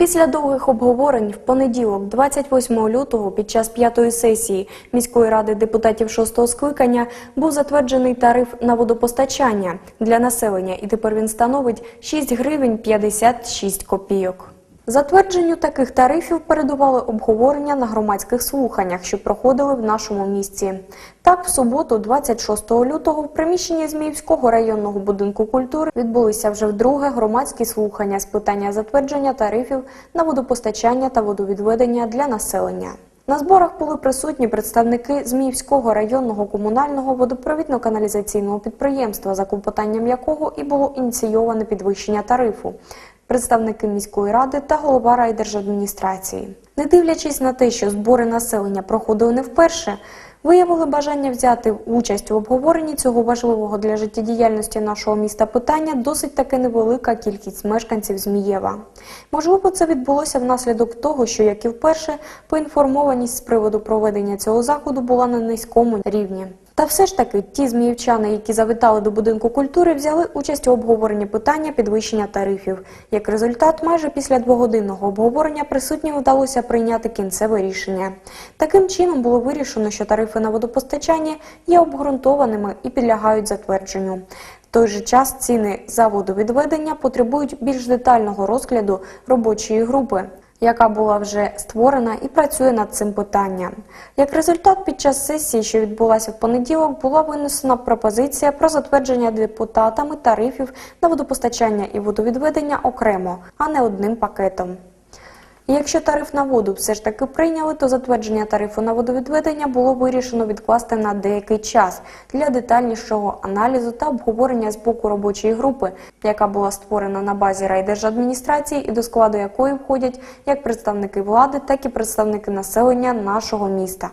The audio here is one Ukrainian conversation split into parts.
Після довгих обговорень в понеділок, 28 лютого, під час п'ятої сесії міської ради депутатів шостого скликання був затверджений тариф на водопостачання для населення, і тепер він становить 6 гривень 56 копійок. Затвердженню таких тарифів передували обговорення на громадських слуханнях, що проходили в нашому місті. Так, в суботу, 26 лютого, в приміщенні Зміївського районного будинку культури відбулися вже вдруге громадські слухання з питання затвердження тарифів на водопостачання та водовідведення для населення. На зборах були присутні представники Зміївського районного комунального водопровідно-каналізаційного підприємства, за клопотанням якого і було ініційоване підвищення тарифу, представники міської ради та голова райдержадміністрації. Не дивлячись на те, що збори населення проходили не вперше, виявили бажання взяти участь в обговоренні цього важливого для життєдіяльності нашого міста питання досить таки невелика кількість мешканців Змієва. Можливо, це відбулося внаслідок того, що, як і вперше, поінформованість з приводу проведення цього заходу була на низькому рівні. Та все ж таки, ті зміївчани, які завітали до будинку культури, взяли участь у обговоренні питання підвищення тарифів. Як результат, майже після двогодинного обговорення присутнім вдалося прийняти кінцеве рішення. Таким чином було вирішено, що тарифи на водопостачання є обґрунтованими і підлягають затвердженню. В той же час ціни за водовідведення потребують більш детального розгляду робочої групи яка була вже створена і працює над цим питанням. Як результат, під час сесії, що відбулася в понеділок, була винесена пропозиція про затвердження депутатами тарифів на водопостачання і водовідведення окремо, а не одним пакетом. Якщо тариф на воду все ж таки прийняли, то затвердження тарифу на водовідведення було вирішено відкласти на деякий час для детальнішого аналізу та обговорення з боку робочої групи, яка була створена на базі райдержадміністрації і до складу якої входять як представники влади, так і представники населення нашого міста.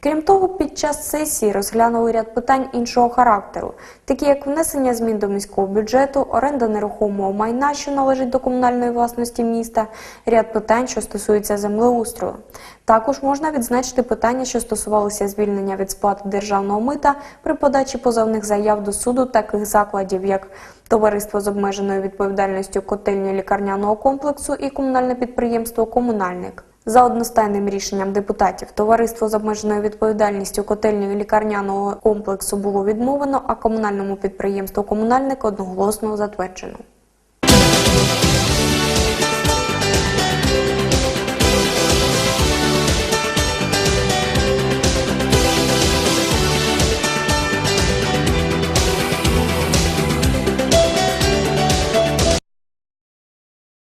Крім того, під час сесії розглянули ряд питань іншого характеру, такі як внесення змін до міського бюджету, оренда нерухомого майна, що належить до комунальної власності міста, ряд питань, що стосуються землеустрою. Також можна відзначити питання, що стосувалися звільнення від сплати державного мита при подачі позовних заяв до суду таких закладів, як Товариство з обмеженою відповідальністю котельні лікарняного комплексу і комунальне підприємство Комунальник. За одностайним рішенням депутатів товариство з обмеженою відповідальністю котельної лікарняного комплексу було відмовлено, а комунальному підприємству комунальник одноголосно затверджено.